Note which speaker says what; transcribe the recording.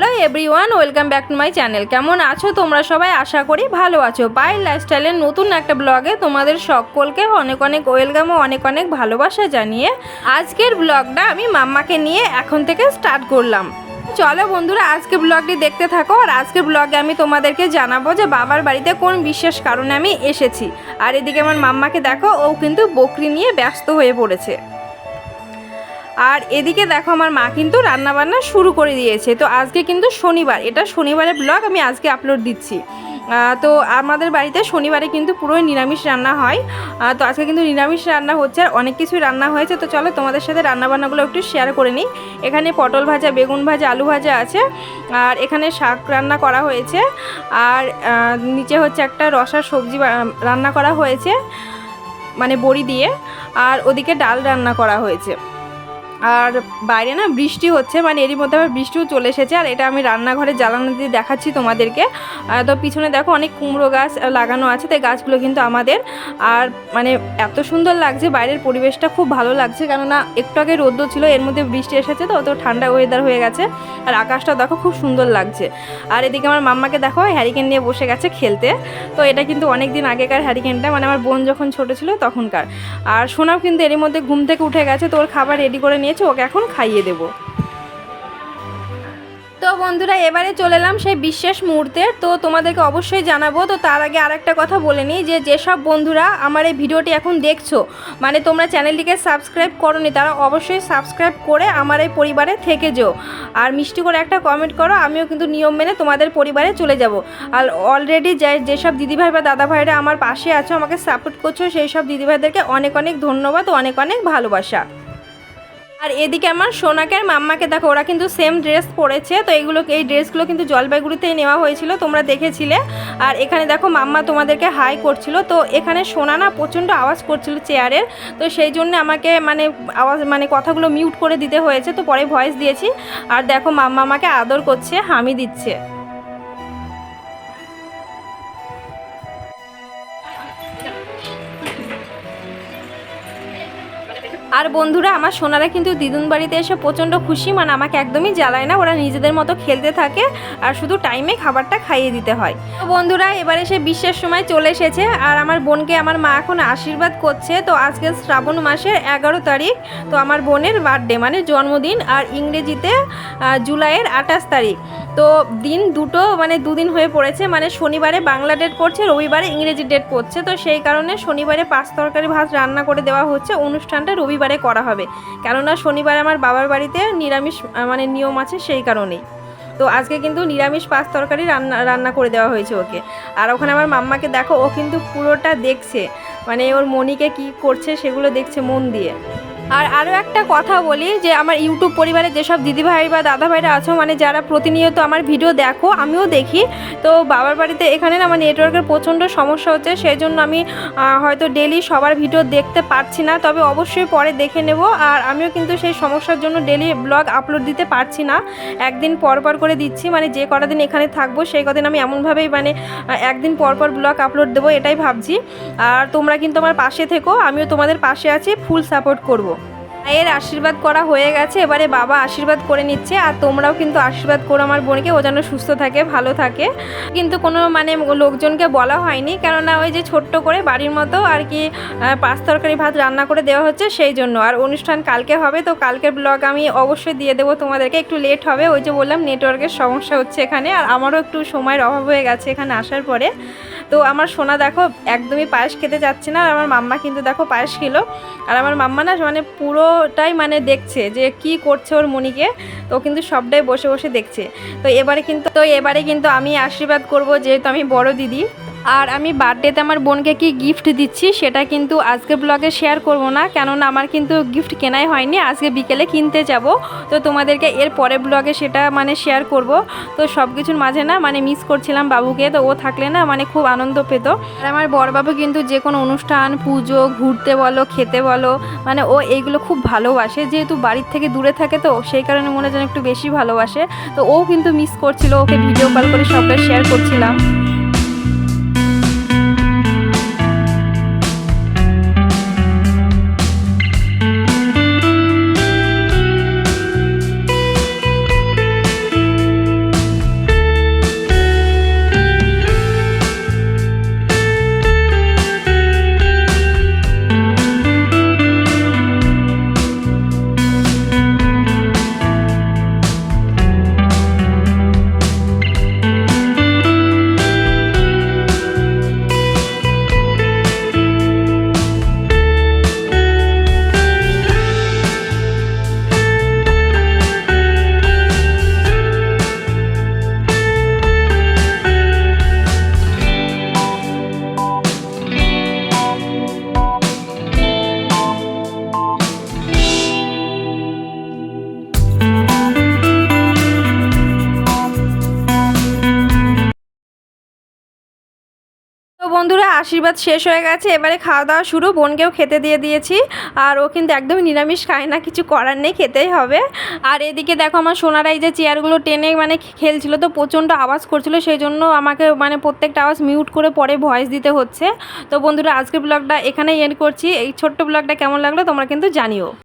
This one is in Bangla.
Speaker 1: Hello everyone, welcome back to my channel. কেমন আছো তোমরা সবাই? আশা করি ভালো আছো। বাই লাইফস্টাইলের নতুন একটা ব্লগে তোমাদের সকলকে অনেক অনেক ওয়েলকাম ও অনেক অনেক ভালোবাসা জানিয়ে আজকের ব্লগটা আমি মাম্মাকে নিয়ে এখন থেকে স্টার্ট করলাম। চলো বন্ধুরা, আজকে ব্লগটি দেখতে থাকো আর আজকের ব্লগে আমি তোমাদেরকে জানাব যে বাবার বাড়িতে কোন বিশেষ কারণে আমি এসেছি। আর এদিকে আমার মাম্মাকে দেখো, ও কিন্তু বকরি নিয়ে ব্যস্ত হয়ে পড়েছে। আর এদিকে দেখো আমার মা কিন্তু রান্না বান্না শুরু করে দিয়েছে। তো আজকে কিন্তু শনিবার। এটা শনিবারের ব্লগ আমি আজকে আপলোড দিচ্ছি। তো আমাদের বাড়িতে শনিবারে কিন্তু পুরোই নিরামিষ রান্না হয়। তো আজকে কিন্তু নিরামিষ রান্না হচ্ছে আর অনেক কিছুই রান্না হয়েছে। তো চলো তোমাদের সাথে রান্নাবান্নাগুলো একটু শেয়ার করে নিই। এখানে পটল ভাজা, বেগুন ভাজা, আলু ভাজা আছে। আর এখানে শাক রান্না করা হয়েছে। আর নিচে হচ্ছে একটা রসার সবজি রান্না করা হয়েছে। মানে বড়ি দিয়ে। আর ওদিকে ডাল রান্না করা হয়েছে। আর বাইরে না বৃষ্টি হচ্ছে মানে এরই মধ্যে আবার বৃষ্টিও চলে এসেছে, আর এটা আমি রান্নাঘরে জ্বালানো দিয়ে দেখাচ্ছি তোমাদেরকে। তো পিছনে দেখো অনেক কুমড়ো গাছ লাগানো আছে, তাই গাছগুলো কিন্তু আমাদের। আর মানে এত সুন্দর লাগছে, বাইরের পরিবেশটা খুব ভালো লাগছে, কেননা একটু আগে রোদ্র ছিল, এর মধ্যে বৃষ্টি এসেছে তো, অত ঠান্ডা ওয়েদার হয়ে গেছে। আর আকাশটা দেখো খুব সুন্দর লাগছে। আর এদিকে আমার মাম্মাকে দেখো হ্যারিকেন নিয়ে বসে গেছে খেলতে। তো এটা কিন্তু অনেক দিন আগেকার হ্যারিকেনটা মানে আমার বোন যখন ছোট ছিল তখনকার। আর সোনাও কিন্তু এরই মধ্যে ঘুম থেকে উঠে গেছে, তো ওর খাবার রেডি করে নিয়েছে ওকে এখন খাইয়ে দেবো। তো বন্ধুরা, এবারে চলে এলাম সেই বিশেষ মুহূর্তে। তো তোমাদেরকে অবশ্যই জানাব, তো তার আগে আরেকটা কথা বলে নিই যে, যেসব বন্ধুরা আমার এই ভিডিওটি এখন দেখছ মানে তোমরা চ্যানেলটিকে সাবস্ক্রাইব করনি, তারা অবশ্যই সাবস্ক্রাইব করে আমার এই পরিবারে থেকে যেও। আর মিষ্টি করে একটা কমেন্ট করো, আমিও কিন্তু নিয়ম মেনে তোমাদের পরিবারে চলে যাব। আর অলরেডি যে, যেসব দিদিভাই বা দাদাভাইরা আমার পাশে আছো, আমাকে সাপোর্ট করছ, সেই সব দিদিভাইদেরকে অনেক অনেক ধন্যবাদ ও অনেক অনেক ভালোবাসা। আর এদিকে আমার সোনাকে আর মাম্মাকে দেখো, ওরা কিন্তু সেম ড্রেস পরেছে। তো এইগুলো এই ড্রেসগুলো কিন্তু জলপাইগুড়িতেই নেওয়া হয়েছিল, তোমরা দেখেছিলে। আর এখানে দেখো মাম্মা তোমাদেরকে হাই করছিল। তো এখানে সোনা না প্রচণ্ড আওয়াজ করছিল চেয়ারের তো সেই জন্য আমাকে মানে আওয়াজ মানে কথাগুলো মিউট করে দিতে হয়েছে। তো পরে ভয়েস দিয়েছি। আর দেখো মাম্মা আমাকে আদর করছে, হামি দিচ্ছে। আর বন্ধুরা, আমার সোনারা কিন্তু দিদুন বাড়িতে এসে প্রচণ্ড খুশি। মানে আমাকে একদমই জ্বালায় না, ওরা নিজেদের মতো খেলতে থাকে আর শুধু টাইমে খাবারটা খাইয়ে দিতে হয়। তো বন্ধুরা, এবারে সে বিশ্বের সময় চলে এসেছে আর আমার বোনকে আমার মা এখন আশীর্বাদ করছে। তো আজকে শ্রাবণ মাসের এগারো তারিখ, তো আমার বোনের বার্থডে মানে জন্মদিন আর ইংরেজিতে জুলাইয়ের আঠাশ তারিখ। তো দিন দুটো মানে দুদিন হয়ে পড়েছে মানে শনিবারে বাংলা ডেট পড়ছে, রবিবারে ইংরেজি ডেট পড়ছে। তো সেই কারণে শনিবারে পাঁচ তরকারি ভাত রান্না করে দেওয়া হচ্ছে। অনুষ্ঠানটা রবিবারে করা হবে। কেননা শনিবারে আমার বাবার বাড়িতে নিরামিষ মানে নিয়ম আছে সেই কারণেই। তো আজকে কিন্তু নিরামিষ পাঁচ তরকারি রান্না রান্না করে দেওয়া হয়েছে ওকে। আর ওখানে আমার মাম্মাকে দেখো, ও কিন্তু পুরোটা দেখছে। মানে ওর মনিকে কি করছে সেগুলো দেখছে মন দিয়ে। আর আরও একটা কথা বলি যে আমার ইউটিউব পরিবারে যেসব দিদিভাই বা দাদাভাইরা আছো মানে যারা প্রতিনিয়ত আমার ভিডিও দেখো, আমিও দেখি। তো বাবার বাড়িতে এখানে না আমার নেটওয়ার্কের প্রচণ্ড সমস্যা হচ্ছে সেই জন্য আমি হয়তো ডেলি সবার ভিডিও দেখতে পারছি না, তবে অবশ্যই পরে দেখে নেব। আর আমিও কিন্তু সেই সমস্যার জন্য ডেলি ব্লগ আপলোড দিতে পারছি না। একদিন পর পর করে দিচ্ছি মানে যে কটা দিন এখানে থাকব, সেই কদিন আমি এমনভাবেই মানে একদিন পর পর ব্লগ আপলোড দেবো, এটাই ভাবছি। আর তোমরা কিন্তু আমার পাশে থেকো, আমিও তোমাদের পাশে আছি ফুল সাপোর্ট করব। মায়ের আশীর্বাদ করা হয়ে গেছে, এবারে বাবা আশীর্বাদ করে নিচ্ছে, আর তোমরাও কিন্তু আশীর্বাদ করো আমার বোনকে, ও যেন সুস্থ থাকে, ভালো থাকে। কিন্তু কোনো মানে লোকজনকে বলা হয়নি, কেননা ওই যে ছোট্ট করে বাড়ির মতো আর কি পাঁচ তরকারি ভাত রান্না করে দেওয়া হচ্ছে সেই জন্য। আর অনুষ্ঠান কালকে হবে, তো কালকের ব্লগ আমি অবশ্যই দিয়ে দেবো তোমাদেরকে, একটু লেট হবে, ওই যে বললাম নেটওয়ার্কের সমস্যা হচ্ছে এখানে, আর আমারও একটু সময়ের অভাব হয়ে গেছে এখানে আসার পরে। তো আমার সোনা দেখো একদমই পায়েস খেতে যাচ্ছে না, আর আমার মাম্মা কিন্তু দেখো পায়েস খেলো। আর আমার মাম্মা না মানে পুরোটাই মানে দেখছে যে কি করছে ওর মনিকে, তো কিন্তু সবটাই বসে বসে দেখছে। তো এবারে কিন্তু, তো এবারে কিন্তু আমি আশীর্বাদ করব যেহেতু আমি বড় দিদি। আর আমি বার্থডেতে আমার বোনকে কি গিফট দিচ্ছি, সেটা কিন্তু আজকে ব্লগে শেয়ার করব না। কেননা আমার কিন্তু গিফট কেনাই হয়নি, আজকে বিকেলে কিনতে যাব। তো তোমাদেরকে এর পরে ব্লগে সেটা মানে শেয়ার করব। তো সব কিছুর মাঝে না মানে মিস করছিলাম বাবুকে, তো ও থাকলে না মানে খুব আনন্দ পেত। আর আমার বড়বাবু কিন্তু যে কোনো অনুষ্ঠান, পুজো, ঘুরতে বলো, খেতে বলো মানে ও এইগুলো খুব ভালোবাসে। যেহেতু বাড়ির থেকে দূরে থাকে তো, সেই কারণে মনে যেন একটু বেশি ভালোবাসে। তো ও কিন্তু মিস করছিল, ওকে ভিডিও কল করে সবটা শেয়ার করছিলাম। আশীর্বাদ শেষ হয়ে গেছে। এবারে খাওয়া দাওয়া শুরু। বোনকেও খেতে দিয়ে দিয়েছি। আর ও কিন্তু একদমই নিরামিষ, খায় না, কিছু করার নেই, খেতেই হবে। আর এদিকে দেখো আমার সোনারা, এই যে চেয়ারগুলো টেনে মানে খেলছিল তো, প্রচণ্ড আওয়াজ করছিল সেই জন্য আমাকে মানে প্রত্যেকটা আওয়াজ মিউট করে পরে ভয়েস দিতে হচ্ছে। তো বন্ধুরা, আজকের ব্লগটা এখানেই এন্ড করছি। এই ছোট্ট ব্লগটা কেমন লাগল তোমরা কিন্তু জানিও।